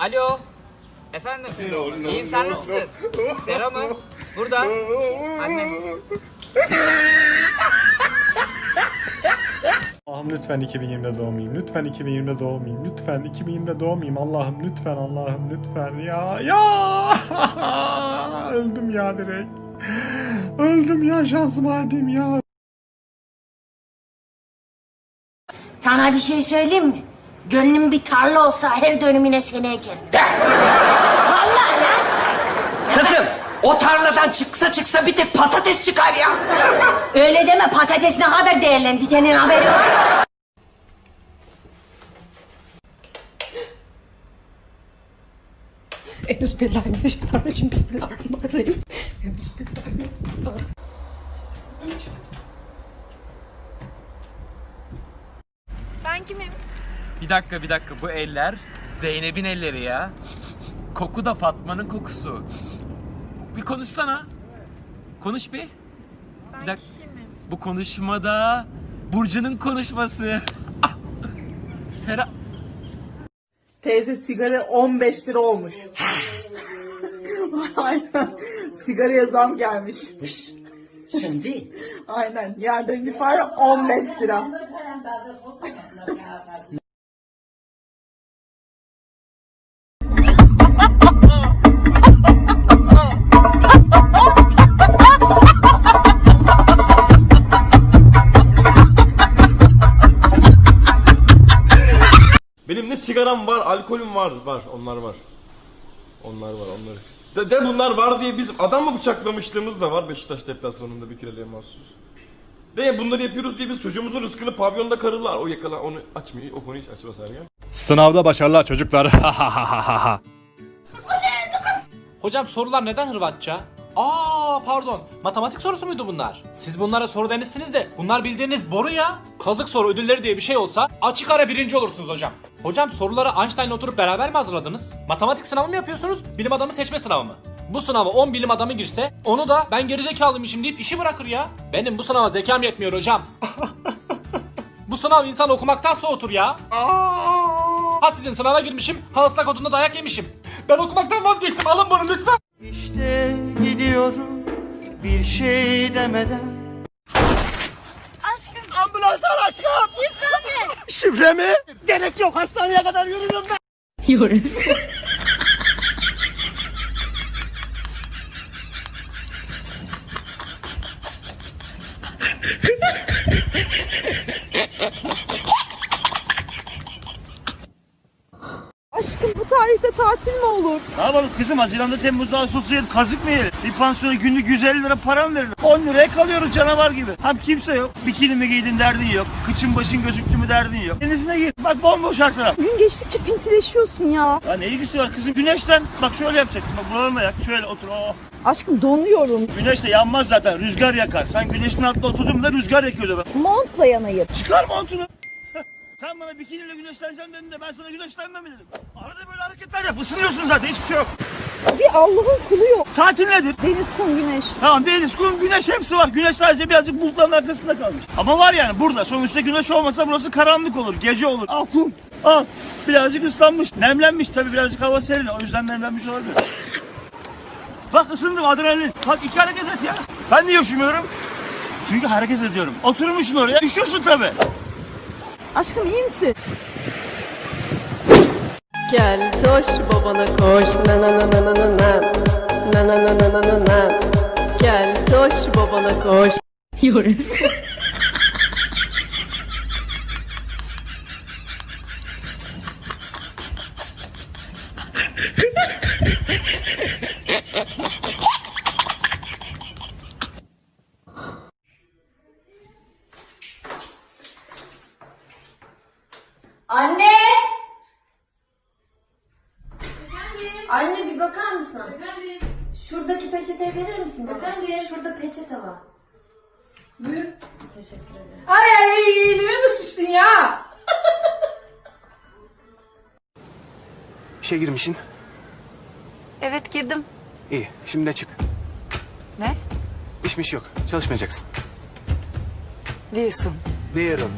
Alo. Efendim. İyiyim sen nasılsın? Sera mı? Burada. Annem. Allah'ım lütfen 2020'de doğmayayım. Lütfen 2020'de doğmayayım. Lütfen 2020'de doğmayayım. Allah'ım lütfen Allah'ım lütfen ya. Ya öldüm ya direkt. Öldüm ya şansıma haldim ya. Sana bir şey söyleyeyim mi? Gönlüm bir tarla olsa her dönümüne seni ekerim. Vallahi lan. Kızım o tarladan çıksa çıksa bir tek patates çıkar ya. Öyle deme patates ne kadar değerlendi senin haberin var mı? Euzubillahimineşşeytanirracim. Bismillahirrahmanirrahim. Euzubillahimineşşeytanirracim. Ben kimim? Bir dakika bir dakika bu eller Zeynep'in elleri ya. Koku da Fatma'nın kokusu. Bir konuşsana. Konuş bir. Ben Bir dakika. kimim? Bu konuşmada Burcu'nun konuşması. Ah! Sera Teyze sigara 15 lira olmuş. Aynen. Sigaraya zam gelmiş. Şimdi Aynen. Yerden itibaren 15 lira. sigaram var, alkolüm var, var. Onlar var. Onlar var, onları. De, de bunlar var diye biz adam mı bıçaklamışlığımız da var Beşiktaş deplasmanında bir kireliğe mahsus. De bunları yapıyoruz diye biz çocuğumuzun rızkını pavyonda karılar. O yakala onu açmıyor. O konuyu hiç açma Sergen. Sınavda başarılar çocuklar. Hocam sorular neden Hırvatça? Aa pardon. Matematik sorusu muydu bunlar? Siz bunlara soru demişsiniz de bunlar bildiğiniz boru ya. Kazık soru ödülleri diye bir şey olsa açık ara birinci olursunuz hocam. Hocam soruları Einstein'la oturup beraber mi hazırladınız? Matematik sınavı mı yapıyorsunuz? Bilim adamı seçme sınavı mı? Bu sınava 10 bilim adamı girse onu da ben gerizekalıymışım deyip işi bırakır ya. Benim bu sınava zekam yetmiyor hocam. bu sınav insan okumaktan soğutur ya. Ha sizin sınava girmişim, ha ıslak odunda dayak yemişim. Ben okumaktan vazgeçtim, alın bunu lütfen. İşte gidiyorum bir şey demeden. Aşkım. Şifre mi? Şifre mi? Gerek yok hastaneye kadar yürürüm ben. Aşkım bu tarihte tatil mi olur? Ne yapalım kızım Haziran'da Temmuz'da Ağustos'ta yiyelim kazık mı yiyelim? Bir pansiyona günlük 150 lira para mı verilir? 10 liraya kalıyoruz canavar gibi. Hem kimse yok. Bikini mi giydin derdin yok. Kıçın başın gözüktü mü derdin yok. Denizine git. Bak bomboş her taraf. Gün geçtikçe pintileşiyorsun ya. Ya ne ilgisi var kızım? Güneşten bak şöyle yapacaksın. Bak buralarına yak. Şöyle otur. Oh. Aşkım donuyorum. Güneş de yanmaz zaten. Rüzgar yakar. Sen güneşin altında oturduğunda rüzgar yakıyordu. Ben. Montla yanayım. Çıkar montunu. Sen bana bikiniyle güneşleneceğim dedin de ben sana güneşlenmem mi dedim. Arada böyle hareketler yap. Isınıyorsun zaten hiçbir şey yok. Bir Allah'ın kulu yok. Tatil nedir? Deniz, kum, güneş. Tamam deniz, kum, güneş hepsi var. Güneş sadece birazcık bulutların arkasında kalmış. Ama var yani burada. Sonuçta güneş olmasa burası karanlık olur. Gece olur. Al kum. Al. Birazcık ıslanmış. Nemlenmiş tabii birazcık hava serin. O yüzden nemlenmiş olabilir. Bak ısındım adrenalin. Bak iki hareket et ya. Ben niye üşümüyorum? Çünkü hareket ediyorum. Oturmuşsun oraya. Üşüyorsun tabii. Aşkım iyi misin? Gel toş babana koş. Na na na na na na na. Na na na na na na na. Gel toş babana koş. Anne! Anne bir bakar mısın? Efendim. Şuradaki peçeteyi verir misin bana? Efendim? Şurada peçete var. Buyur. Teşekkür ederim. Ay ay ay elime mi sıçtın ya? İşe girmişsin. Evet girdim İyi. Şimdi de çık. Ne? İşmiş yok. Çalışmayacaksın. Diyorsun Diyorum.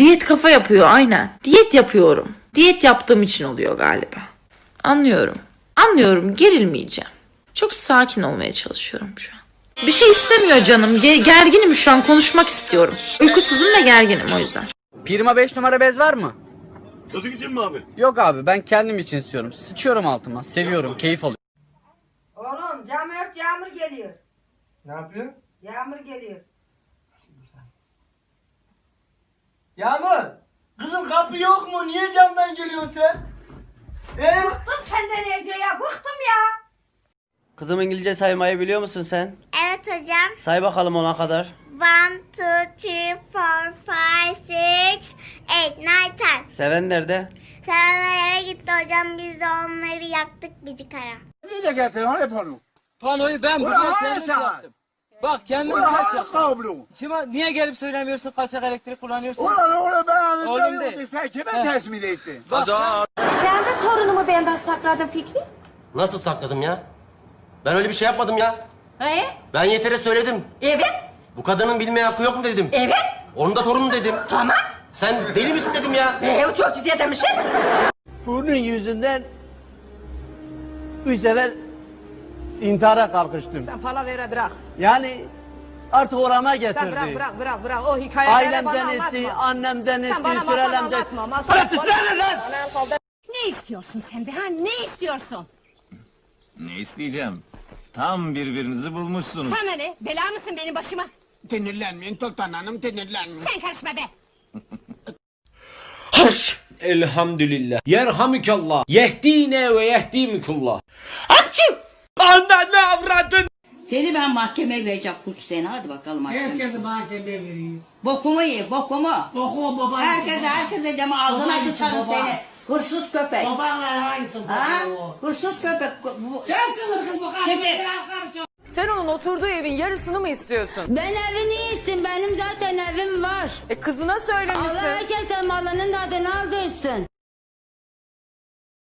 Diyet kafa yapıyor aynen. Diyet yapıyorum. Diyet yaptığım için oluyor galiba. Anlıyorum. Anlıyorum gerilmeyeceğim. Çok sakin olmaya çalışıyorum şu an. Bir şey istemiyor canım. Ge- gerginim şu an konuşmak istiyorum. Uykusuzum ve gerginim o yüzden. Pirma 5 numara bez var mı? Çocuk için mi abi? Yok abi ben kendim için istiyorum. Sıçıyorum altıma. Seviyorum. Keyif alıyorum. Oğlum cam ört yağmur geliyor. Ne yapıyor? Yağmur geliyor. Yağmur. Kızım kapı yok mu? Niye camdan geliyorsun sen? Ee? Bıktım senden Ece ya bıktım ya. Kızım İngilizce saymayı biliyor musun sen? Evet hocam. Say bakalım ona kadar. One, two, three, four, five, six, eight, nine, ten. Seven nerede? Serenler eve gitti hocam biz de onları yaktık bicik ara. Niye getirdin onu panoyu? Panoyu ben burada kendim yaptım. Bak kendim kaç kablo. Şimdi niye gelip söylemiyorsun kaçak elektrik kullanıyorsun? Ulan oğlum ben Oğlum de. Sen kime teslim ettin? Sen de torunumu benden sakladın Fikri. Nasıl sakladım ya? Ben öyle bir şey yapmadım ya. He? Ben yetere söyledim. Evet, Bu kadının bilmeye hakkı yok mu dedim. evet. Onun da torunu dedim. Tamam. Sen deli misin dedim ya. Ee, çok güzel demişsin. Bunun yüzünden üç sefer intihara kalkıştım. Sen palavera bırak. Yani artık orama getirdi. Sen bırak bırak bırak bırak o hikayeleri bana Ailemden anlatma. etti, annemden etti, Sen bana sürelemden. anlatma. Masal Hadi sen lan! Ne istiyorsun sen be ha? Ne istiyorsun? Ne isteyeceğim? Tam birbirinizi bulmuşsunuz. Sana ne? Bela mısın benim başıma? Sinirlenmeyin Sultan Hanım, sinirlenmeyin. Sen karışma be. Elhamdülillah. Yerhamükallah. Yehdine ve yehdimikullah. Seni ben mahkemeye vereceğim kurt seni. Hadi bakalım mahkemeye. Herkese mahkemeye vereyim. Bokumu ye bokumu. Bokumu baba. Herkese herkese deme ağzına sıçarım seni. Hırsız köpek. Babanla aynısın ha? Hırsız köpek. Sensin hırsız bu Sen onun oturduğu evin yarısını mı istiyorsun? Ben evini iyisin. Benim zaten evim var. E kızına söylemişsin. herkese malının adını aldırsın.